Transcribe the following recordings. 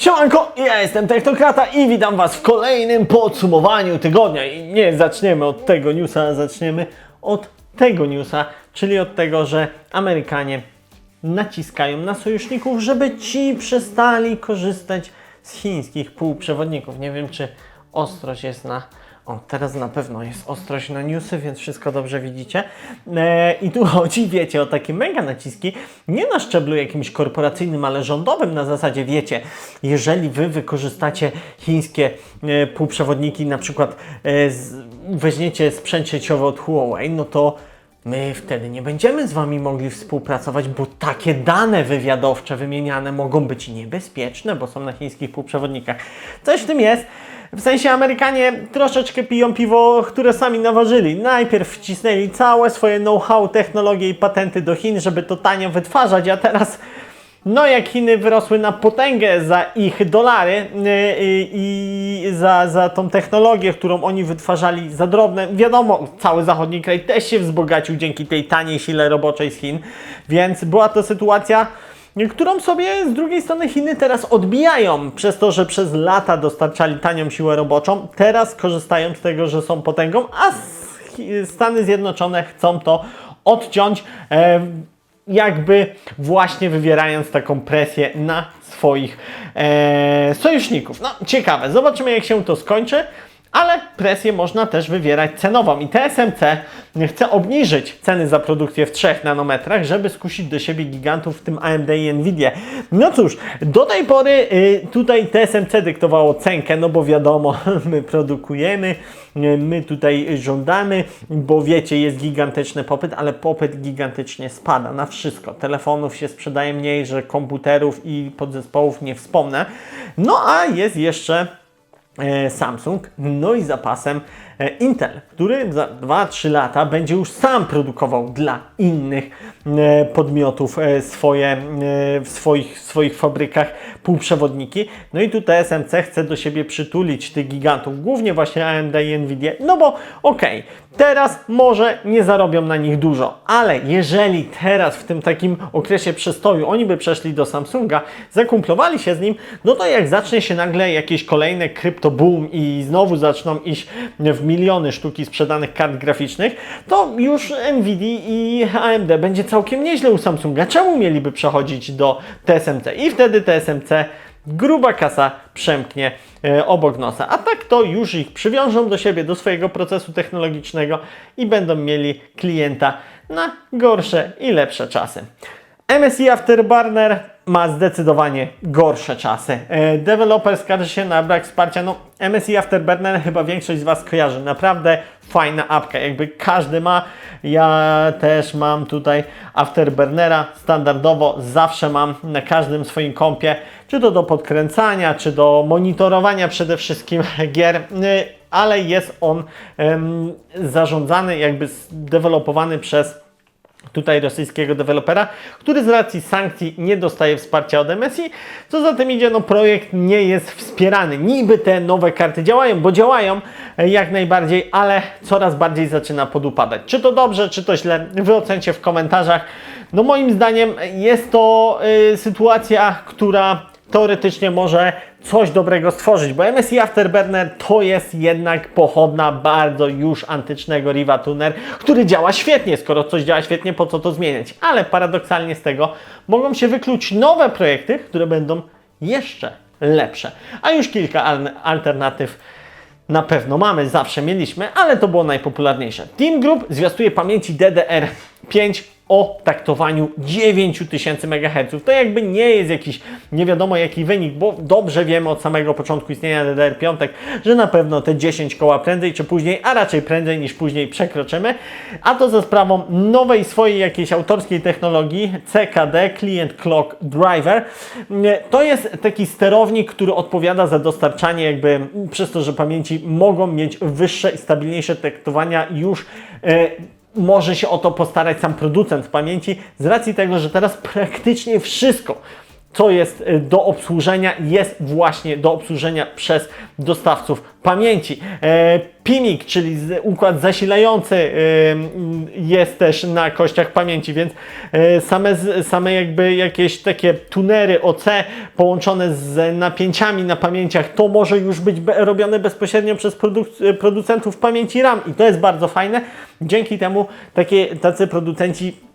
Siemanko, ja jestem Technokrata i witam Was w kolejnym podsumowaniu tygodnia. I nie zaczniemy od tego newsa, zaczniemy od tego newsa, czyli od tego, że Amerykanie naciskają na sojuszników, żeby ci przestali korzystać z chińskich półprzewodników. Nie wiem, czy ostrość jest na. O, teraz na pewno jest ostrość na newsy, więc wszystko dobrze widzicie. E, I tu chodzi, wiecie, o takie mega naciski, nie na szczeblu jakimś korporacyjnym, ale rządowym, na zasadzie, wiecie, jeżeli wy wykorzystacie chińskie e, półprzewodniki, na przykład e, z, weźmiecie sprzęt sieciowy od Huawei, no to My wtedy nie będziemy z Wami mogli współpracować, bo takie dane wywiadowcze wymieniane mogą być niebezpieczne, bo są na chińskich półprzewodnikach. Coś w tym jest. W sensie Amerykanie troszeczkę piją piwo, które sami naważyli. Najpierw wcisnęli całe swoje know-how, technologie i patenty do Chin, żeby to tanio wytwarzać, a teraz no, jak Chiny wyrosły na potęgę za ich dolary yy, yy, i za, za tą technologię, którą oni wytwarzali za drobne, wiadomo, cały zachodni kraj też się wzbogacił dzięki tej taniej sile roboczej z Chin, więc była to sytuacja, którą sobie z drugiej strony Chiny teraz odbijają przez to, że przez lata dostarczali tanią siłę roboczą, teraz korzystają z tego, że są potęgą, a Stany Zjednoczone chcą to odciąć. E, jakby właśnie wywierając taką presję na swoich e, sojuszników. No, ciekawe, zobaczymy jak się to skończy. Ale presję można też wywierać cenową i TSMC chce obniżyć ceny za produkcję w 3 nanometrach, żeby skusić do siebie gigantów, w tym AMD i Nvidia. No cóż, do tej pory y, tutaj TSMC dyktowało cenkę, no bo wiadomo, my produkujemy, y, my tutaj żądamy, bo wiecie, jest gigantyczny popyt, ale popyt gigantycznie spada na wszystko. Telefonów się sprzedaje mniej, że komputerów i podzespołów nie wspomnę. No a jest jeszcze Samsung, no i zapasem e, Intel, który za 2-3 lata będzie już sam produkował dla innych e, podmiotów e, swoje, e, w swoich, swoich fabrykach półprzewodniki. No i tu TSMC chce do siebie przytulić tych gigantów, głównie właśnie AMD i Nvidia, no bo okej, teraz może nie zarobią na nich dużo, ale jeżeli teraz w tym takim okresie przestoju oni by przeszli do Samsunga, zakumplowali się z nim, no to jak zacznie się nagle jakieś kolejne krypto boom i znowu zaczną iść w miliony sztuki sprzedanych kart graficznych, to już Nvidia i AMD będzie całkiem nieźle u Samsunga. Czemu mieliby przechodzić do TSMC? I wtedy TSMC gruba kasa przemknie e, obok nosa. A tak to już ich przywiążą do siebie, do swojego procesu technologicznego i będą mieli klienta na gorsze i lepsze czasy. MSI Afterburner ma zdecydowanie gorsze czasy. E, Deweloper skarży się na brak wsparcia. No, MSI Afterburner chyba większość z Was kojarzy. Naprawdę fajna apka. Jakby każdy ma. Ja też mam tutaj Afterburnera standardowo. Zawsze mam na każdym swoim kompie. Czy to do podkręcania, czy do monitorowania przede wszystkim gier. Y, Ale jest on em, zarządzany, jakby zdewelopowany przez tutaj rosyjskiego dewelopera, który z racji sankcji nie dostaje wsparcia od MSI. Co za tym idzie, no projekt nie jest wspierany. Niby te nowe karty działają, bo działają e, jak najbardziej, ale coraz bardziej zaczyna podupadać. Czy to dobrze, czy to źle? Wy ocencie w komentarzach. No moim zdaniem jest to y, sytuacja, która teoretycznie może coś dobrego stworzyć, bo MSI Afterburner to jest jednak pochodna bardzo już antycznego Riva Tuner, który działa świetnie. Skoro coś działa świetnie, po co to zmieniać? Ale paradoksalnie z tego mogą się wykluć nowe projekty, które będą jeszcze lepsze. A już kilka al- alternatyw na pewno mamy, zawsze mieliśmy, ale to było najpopularniejsze. Team Group zwiastuje pamięci DDR5 o taktowaniu 9000 MHz. To jakby nie jest jakiś nie wiadomo jaki wynik, bo dobrze wiemy od samego początku istnienia DDR5, że na pewno te 10 koła prędzej czy później, a raczej prędzej niż później przekroczymy, a to za sprawą nowej swojej jakiejś autorskiej technologii CKD, Client Clock Driver. To jest taki sterownik, który odpowiada za dostarczanie jakby przez to, że pamięci mogą mieć wyższe i stabilniejsze taktowania już e, może się o to postarać sam producent pamięci z racji tego, że teraz praktycznie wszystko co jest y, do obsłużenia, jest właśnie do obsłużenia przez dostawców pamięci. E, PIMIC, czyli układ zasilający y, jest też na kościach pamięci, więc e, same, same jakby jakieś takie tunery OC połączone z napięciami na pamięciach, to może już być robione bezpośrednio przez produk- producentów pamięci RAM i to jest bardzo fajne. Dzięki temu takie, tacy producenci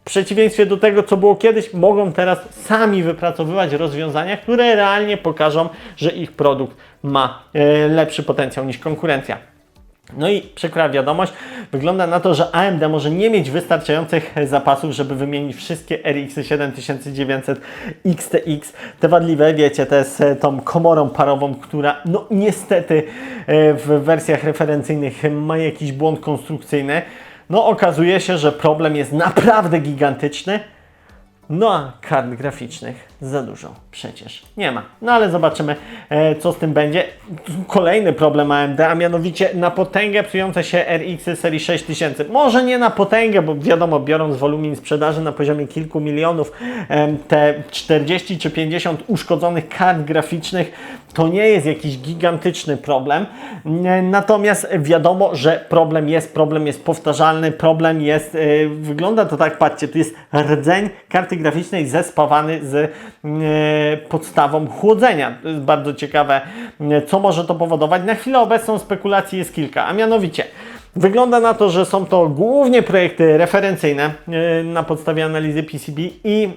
w przeciwieństwie do tego, co było kiedyś, mogą teraz sami wypracowywać rozwiązania, które realnie pokażą, że ich produkt ma e, lepszy potencjał niż konkurencja. No i przykra wiadomość, wygląda na to, że AMD może nie mieć wystarczających zapasów, żeby wymienić wszystkie RX 7900 XTX. Te wadliwe, wiecie, te z tą komorą parową, która no niestety e, w wersjach referencyjnych ma jakiś błąd konstrukcyjny. No okazuje się, że problem jest naprawdę gigantyczny. No a kart graficznych za dużo przecież nie ma. No ale zobaczymy, e, co z tym będzie. Kolejny problem AMD, a mianowicie na potęgę psujące się RX serii 6000. Może nie na potęgę, bo wiadomo, biorąc wolumin sprzedaży na poziomie kilku milionów, te 40 czy 50 uszkodzonych kart graficznych to nie jest jakiś gigantyczny problem. E, Natomiast wiadomo, że problem jest, problem jest powtarzalny, problem jest, e, wygląda to tak, patrzcie, tu jest rdzeń karty graficznej zespawany z podstawą chłodzenia. To jest bardzo ciekawe, e, co może to powodować. Na chwilę obecną spekulacji jest kilka, a mianowicie Wygląda na to, że są to głównie projekty referencyjne e, na podstawie analizy PCB i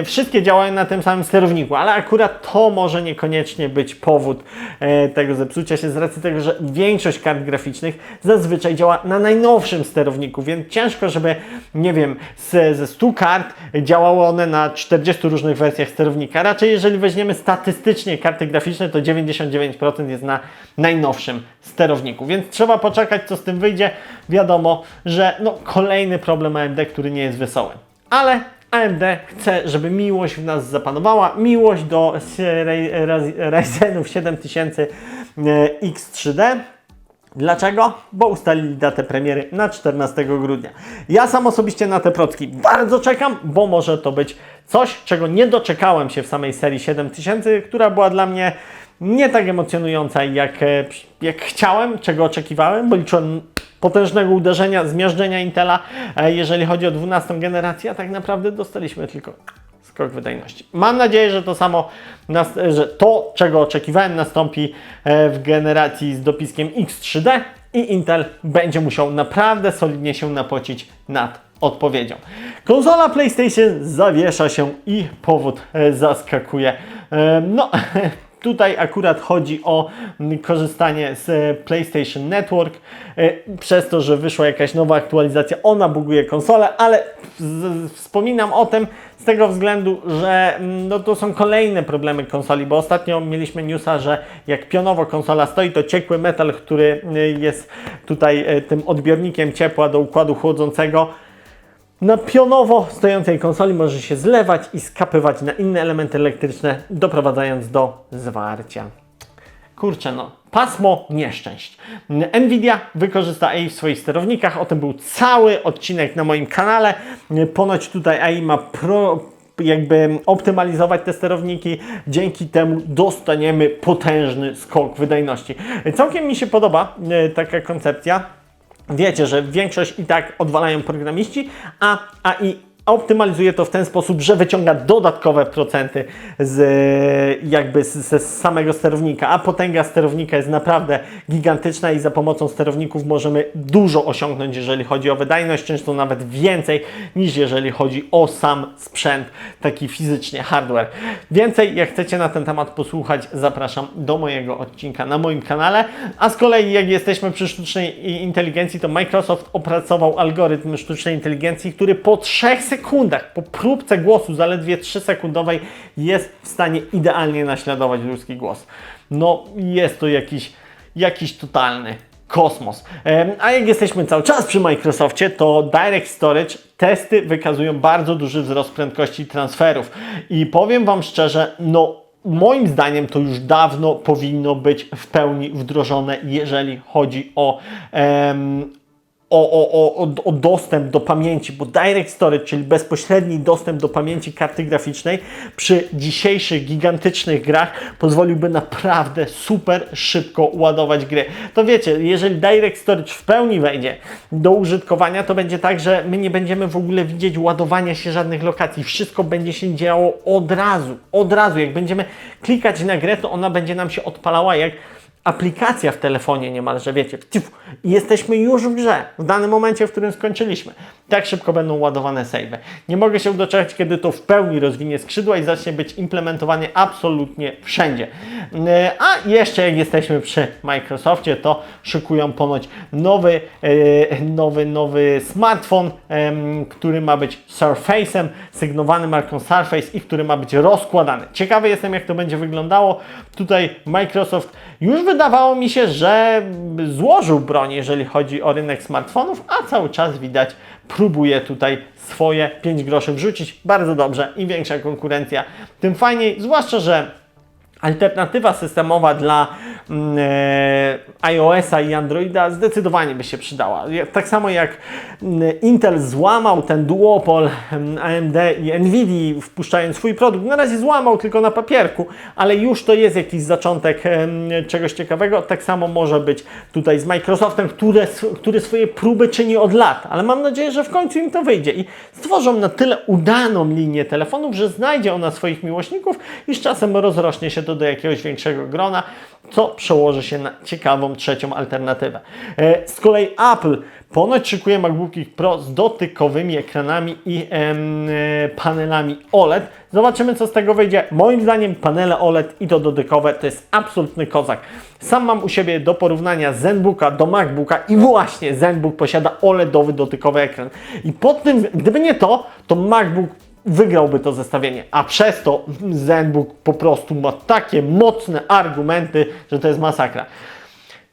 e, wszystkie działają na tym samym sterowniku, ale akurat to może niekoniecznie być powód e, tego zepsucia się z racji tego, że większość kart graficznych zazwyczaj działa na najnowszym sterowniku, więc ciężko, żeby, nie wiem, z, ze 100 kart działały one na 40 różnych wersjach sterownika. Raczej jeżeli weźmiemy statystycznie karty graficzne, to 99% jest na najnowszym sterowniku, więc trzeba poczekać, co z tym wyjdzie. Wiadomo, że no, kolejny problem AMD, który nie jest wesoły. Ale AMD chce, żeby miłość w nas zapanowała, miłość do Ry- Ry- Ryzenów 7000 e, X3D. Dlaczego? Bo ustalili datę premiery na 14 grudnia. Ja sam osobiście na te procki bardzo czekam, bo może to być coś, czego nie doczekałem się w samej serii 7000, która była dla mnie nie tak emocjonująca jak, e, jak chciałem, czego oczekiwałem, bo liczyłem potężnego uderzenia, zmiażdżenia Intela, e, jeżeli chodzi o 12 generację, a tak naprawdę dostaliśmy tylko skok wydajności. Mam nadzieję, że to samo, że to, czego oczekiwałem, nastąpi e, w generacji z dopiskiem X3D i Intel będzie musiał naprawdę solidnie się napocić nad odpowiedzią. Konsola PlayStation zawiesza się i powód zaskakuje. No, Tutaj akurat chodzi o mm, korzystanie z e, PlayStation Network. E, Przez to, że wyszła jakaś nowa aktualizacja, ona buguje konsolę, ale wspominam o tym z tego względu, że mm, no, to są kolejne problemy konsoli, bo ostatnio mieliśmy newsa, że jak pionowo konsola stoi, to ciekły metal, który e, jest tutaj tym odbiornikiem ciepła do układu chłodzącego, na pionowo stojącej konsoli może się zlewać i skapywać na inne elementy elektryczne, doprowadzając do zwarcia. Kurczę, no, pasmo nieszczęść. Nvidia wykorzysta AI w swoich sterownikach. O tym był cały odcinek na moim kanale. Ponoć tutaj AI ma pro, jakby optymalizować te sterowniki. Dzięki temu dostaniemy potężny skok wydajności. Całkiem mi się podoba e, taka koncepcja. Wiecie, że większość i tak odwalają programiści, a AI optymalizuje to w ten sposób, że wyciąga dodatkowe procenty z jakby z, ze samego sterownika, a potęga sterownika jest naprawdę gigantyczna i za pomocą sterowników możemy dużo osiągnąć, jeżeli chodzi o wydajność, często nawet więcej niż jeżeli chodzi o sam sprzęt, taki fizycznie hardware. Więcej, jak chcecie na ten temat posłuchać, zapraszam do mojego odcinka na moim kanale, a z kolei jak jesteśmy przy sztucznej inteligencji, to Microsoft opracował algorytm sztucznej inteligencji, który po 3 sekundach, po próbce głosu zaledwie 3 sekundowej jest w stanie idealnie naśladować ludzki głos. No jest to jakiś, jakiś totalny kosmos. A jak jesteśmy cały czas przy Microsoftie, to Direct Storage testy wykazują bardzo duży wzrost prędkości transferów. I powiem Wam szczerze, no moim zdaniem to już dawno powinno być w pełni wdrożone, jeżeli chodzi o em, o, o, o, o dostęp do pamięci, bo Direct Storage, czyli bezpośredni dostęp do pamięci karty graficznej przy dzisiejszych gigantycznych grach pozwoliłby naprawdę super szybko ładować gry. To wiecie, jeżeli Direct Storage w pełni wejdzie do użytkowania, to będzie tak, że my nie będziemy w ogóle widzieć ładowania się żadnych lokacji. Wszystko będzie się działo od razu, od razu. Jak będziemy klikać na grę, to ona będzie nam się odpalała jak aplikacja w telefonie niemalże, wiecie, jesteśmy już w grze, w danym momencie, w którym skończyliśmy. Tak szybko będą ładowane save. Nie mogę się doczekać, kiedy to w pełni rozwinie skrzydła i zacznie być implementowanie absolutnie wszędzie. E, A jeszcze jak jesteśmy przy Microsoftie, to szykują ponoć nowy, e, nowy, nowy smartfon, który ma być Surface'em, sygnowany marką Surface i który ma być rozkładany. Ciekawy jestem, jak to będzie wyglądało. Tutaj Microsoft już wydawało mi się, że złożył broń, jeżeli chodzi o rynek smartfonów, a cały czas widać, próbuje tutaj swoje 5 groszy wrzucić. Bardzo dobrze. Im większa konkurencja, tym fajniej. Zwłaszcza, że alternatywa systemowa dla mm, e, iOS-a i Androida zdecydowanie by się przydała. Tak samo jak mm, Intel złamał ten duopol mm, AMD i Nvidia wpuszczając swój produkt. Na razie złamał tylko na papierku, ale już to jest jakiś zaczątek czegoś ciekawego. Tak samo może być tutaj z Microsoftem, który swoje próby czyni od lat, ale mam nadzieję, że w końcu im to wyjdzie i stworzą na tyle udaną linię telefonów, że znajdzie ona swoich miłośników i z czasem rozrośnie się to do jakiegoś większego grona, co przełoży się na ciekawą trzecią alternatywę. E, Z kolei Apple ponoć szykuje MacBooki Pro z dotykowymi ekranami i em, e, panelami OLED. Zobaczymy, co z tego wyjdzie. Moim zdaniem panele OLED i to dotykowe to jest absolutny kozak. Sam mam u siebie do porównania ZenBooka do MacBooka i właśnie ZenBook posiada OLEDowy dotykowy ekran. I pod tym, gdyby nie to, to MacBook wygrałby to zestawienie, a przez to ZenBook po prostu ma takie mocne argumenty, że to jest masakra.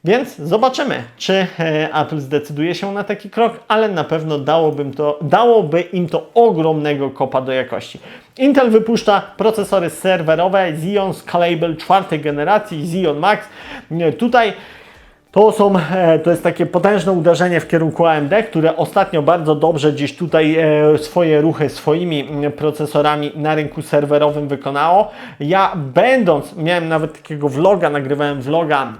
Więc zobaczymy, czy e, Apple zdecyduje się na taki krok, ale na pewno dałoby, to, dałoby im to ogromnego kopa do jakości. Intel wypuszcza procesory serwerowe Xeon Scalable czwartej generacji, Xeon Max. Nie, Tutaj to, są, e, to jest takie potężne uderzenie w kierunku AMD, które ostatnio bardzo dobrze gdzieś tutaj e, swoje ruchy swoimi mm, procesorami na rynku serwerowym wykonało. Ja będąc, miałem nawet takiego vloga, nagrywałem vloga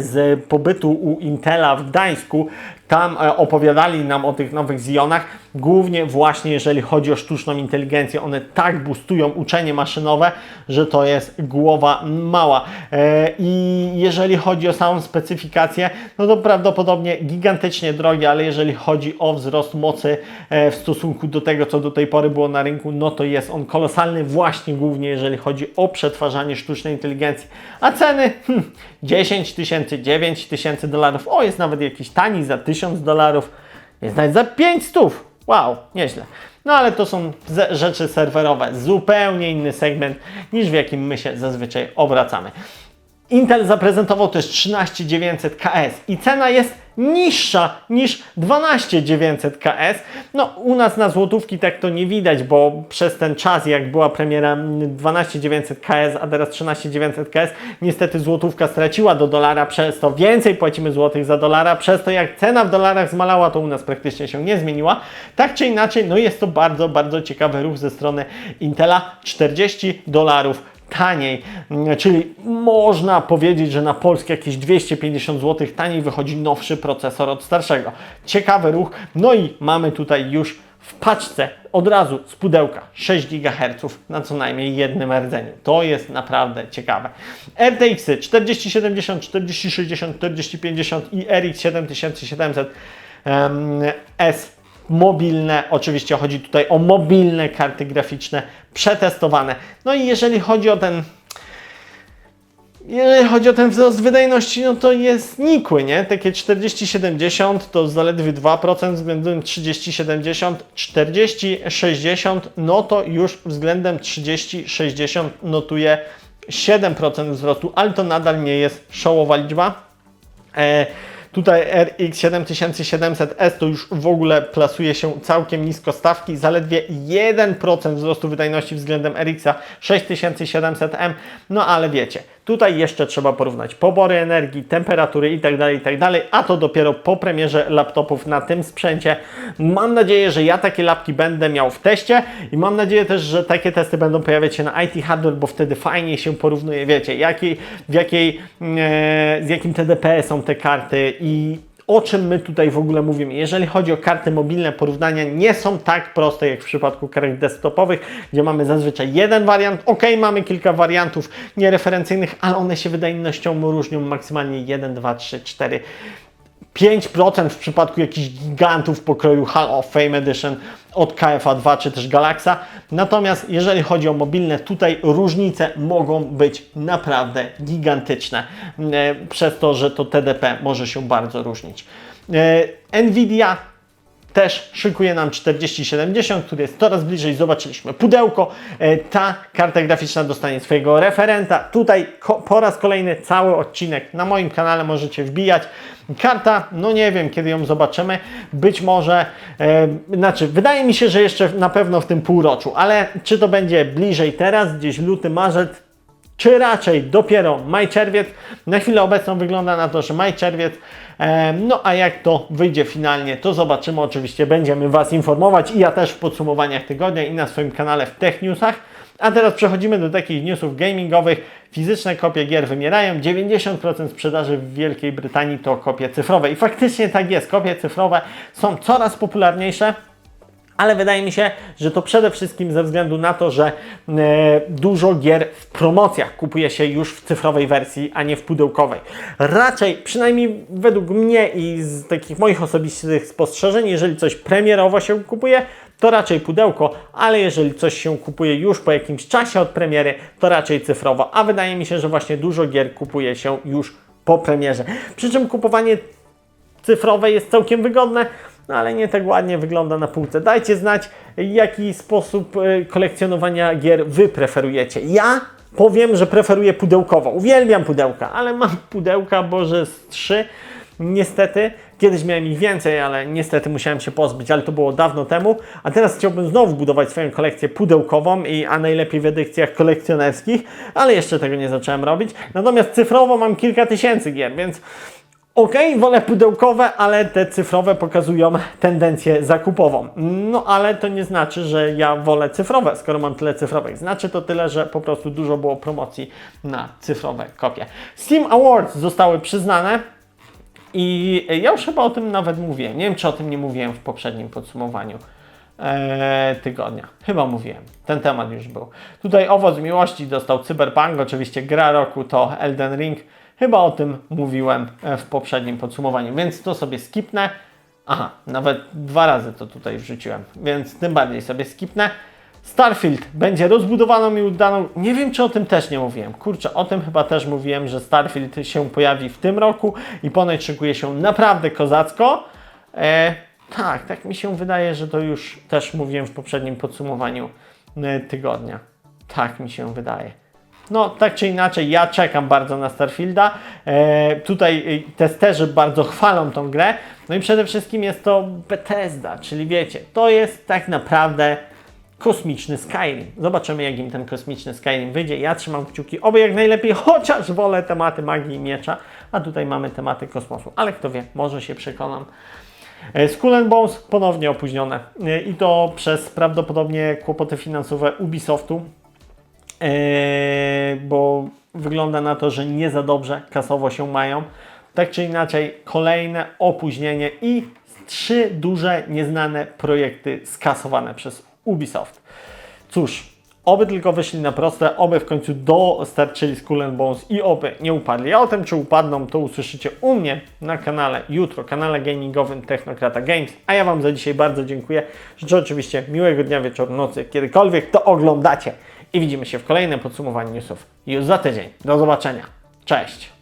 z pobytu u Intela w Gdańsku. Tam e, opowiadali nam o tych nowych Xeonach, głównie właśnie jeżeli chodzi o sztuczną inteligencję. One tak boostują uczenie maszynowe, że to jest głowa mała. E, I jeżeli chodzi o samą specyfikację, no to prawdopodobnie gigantycznie drogie, ale jeżeli chodzi o wzrost mocy e, w stosunku do tego, co do tej pory było na rynku, no to jest on kolosalny właśnie głównie jeżeli chodzi o przetwarzanie sztucznej inteligencji. A ceny? Hmm, 10 tysięcy, 9 tysięcy dolarów. O, jest nawet jakiś tani za 1000 dolarów. Jest nawet za 500. Wow, nieźle. No ale to są ze- rzeczy serwerowe, zupełnie inny segment niż w jakim my się zazwyczaj obracamy. Intel zaprezentował też 13900 KS i cena jest niższa niż 12900 KS. No u nas na złotówki tak to nie widać, bo przez ten czas jak była premiera 12900 KS, a teraz 13900 KS, niestety złotówka straciła do dolara, przez to więcej płacimy złotych za dolara, przez to jak cena w dolarach zmalała, to u nas praktycznie się nie zmieniła. Tak czy inaczej, no jest to bardzo, bardzo ciekawy ruch ze strony Intela. 40 dolarów taniej, czyli można powiedzieć, że na Polskę jakieś 250 zł taniej wychodzi nowszy procesor od starszego. Ciekawy ruch, no i mamy tutaj już w paczce od razu z pudełka 6 GHz na co najmniej jednym rdzeniu. To jest naprawdę ciekawe. RTX 4070, 4060, 4050 i RX 7700 em, S mobilne, oczywiście chodzi tutaj o mobilne karty graficzne przetestowane. No i jeżeli chodzi o ten jeżeli chodzi o ten wzrost wydajności, no to jest nikły, nie? Takie 40-70 to zaledwie 2% względem 30-70, 40-60 no to już względem 30-60 notuje 7% wzrostu, ale to nadal nie jest szołowa liczba. E, Tutaj RX 7700S to już w ogóle plasuje się całkiem nisko stawki, zaledwie 1% wzrostu wydajności względem RX 6700M, no ale wiecie, Tutaj jeszcze trzeba porównać pobory energii, temperatury itd., itd., a to dopiero po premierze laptopów na tym sprzęcie. Mam nadzieję, że ja takie lapki będę miał w teście i mam nadzieję też, że takie testy będą pojawiać się na IT Hardware, bo wtedy fajnie się porównuje, wiecie, jakiej, w jakiej, e, z jakim TDP są te karty i o czym my tutaj w ogóle mówimy. Jeżeli chodzi o karty mobilne, porównania nie są tak proste jak w przypadku kart desktopowych, gdzie mamy zazwyczaj jeden wariant. Ok, mamy kilka wariantów niereferencyjnych, ale one się wydajnością różnią maksymalnie 1, 2, 3, 4. 5% w przypadku jakichś gigantów pokroju Hall of Fame Edition od KFA 2 czy też Galaxa. Natomiast jeżeli chodzi o mobilne, tutaj różnice mogą być naprawdę gigantyczne e, przez to, że to TDP może się bardzo różnić. E, Nvidia też szykuje nam 4070, który jest coraz bliżej. Zobaczyliśmy pudełko. E, Ta karta graficzna dostanie swojego referenta. Tutaj po raz kolejny cały odcinek na moim kanale możecie wbijać. Karta, no nie wiem kiedy ją zobaczymy. Być może, e, znaczy, wydaje mi się, że jeszcze na pewno w tym półroczu, ale czy to będzie bliżej teraz, gdzieś luty, marzec, czy raczej dopiero maj-czerwiec. Na chwilę obecną wygląda na to, że maj-czerwiec. E, No a jak to wyjdzie finalnie, to zobaczymy. Oczywiście będziemy Was informować i ja też w podsumowaniach tygodnia i na swoim kanale w Tech Newsach. A teraz przechodzimy do takich newsów gamingowych. Fizyczne kopie gier wymierają. 90% sprzedaży w Wielkiej Brytanii to kopie cyfrowe. I faktycznie tak jest. Kopie cyfrowe są coraz popularniejsze. Ale wydaje mi się, że to przede wszystkim ze względu na to, że e, dużo gier w promocjach kupuje się już w cyfrowej wersji, a nie w pudełkowej. Raczej, przynajmniej według mnie i z takich moich osobistych spostrzeżeń, jeżeli coś premierowo się kupuje, to raczej pudełko, ale jeżeli coś się kupuje już po jakimś czasie od premiery, to raczej cyfrowo. A wydaje mi się, że właśnie dużo gier kupuje się już po premierze. Przy czym kupowanie cyfrowe jest całkiem wygodne, no ale nie tak ładnie wygląda na półce. Dajcie znać, jaki sposób e, kolekcjonowania gier Wy preferujecie. Ja powiem, że preferuję pudełkowo. Uwielbiam pudełka, ale mam pudełka, Boże, z trzy. Niestety, kiedyś miałem ich więcej, ale niestety musiałem się pozbyć, ale to było dawno temu. A teraz chciałbym znowu budować swoją kolekcję pudełkową, i, a najlepiej w edycjach kolekcjonerskich, ale jeszcze tego nie zacząłem robić. Natomiast cyfrowo mam kilka tysięcy gier, więc Ok, wolę pudełkowe, ale te cyfrowe pokazują tendencję zakupową. No ale to nie znaczy, że ja wolę cyfrowe, skoro mam tyle cyfrowych. Znaczy to tyle, że po prostu dużo było promocji na cyfrowe kopie. Steam Awards zostały przyznane. I ja już chyba o tym nawet mówiłem. Nie wiem, czy o tym nie mówiłem w poprzednim podsumowaniu e, tygodnia. Chyba mówiłem. Ten temat już był. Tutaj owoc miłości dostał Cyberpunk. Oczywiście gra roku to Elden Ring. Chyba o tym mówiłem e, w poprzednim podsumowaniu, więc to sobie skipnę. Aha, nawet dwa razy to tutaj wrzuciłem, więc tym bardziej sobie skipnę. Starfield będzie rozbudowaną i udaną. Nie wiem, czy o tym też nie mówiłem. Kurczę, o tym chyba też mówiłem, że Starfield się pojawi w tym roku i ponoć szykuje się naprawdę kozacko. E, tak, tak mi się wydaje, że to już też mówiłem w poprzednim podsumowaniu e, tygodnia. Tak mi się wydaje. No, tak czy inaczej, ja czekam bardzo na Starfielda. E, tutaj e, testerzy bardzo chwalą tą grę. No i przede wszystkim jest to Bethesda, czyli wiecie, to jest tak naprawdę kosmiczny Skyrim. Zobaczymy, jak im ten kosmiczny Skyrim wyjdzie. Ja trzymam kciuki, oby jak najlepiej, chociaż wolę tematy magii i miecza, a tutaj mamy tematy kosmosu. Ale kto wie, może się przekonam. E, Skull and Bones ponownie opóźnione E, i to przez prawdopodobnie kłopoty finansowe Ubisoftu. Eee, bo wygląda na to, że nie za dobrze kasowo się mają. Tak czy inaczej, kolejne opóźnienie i trzy duże, nieznane projekty skasowane przez Ubisoft. Cóż, oby tylko wyszli na proste, oby w końcu dostarczyli Skull Bones i oby nie upadli. A o tym, czy upadną, to usłyszycie u mnie na kanale jutro, kanale gamingowym Technokrata Games. A ja Wam za dzisiaj bardzo dziękuję. Życzę oczywiście miłego dnia, wieczoru, nocy, kiedykolwiek to oglądacie. I widzimy się w kolejnym podsumowaniu newsów już za tydzień. Do zobaczenia. Cześć!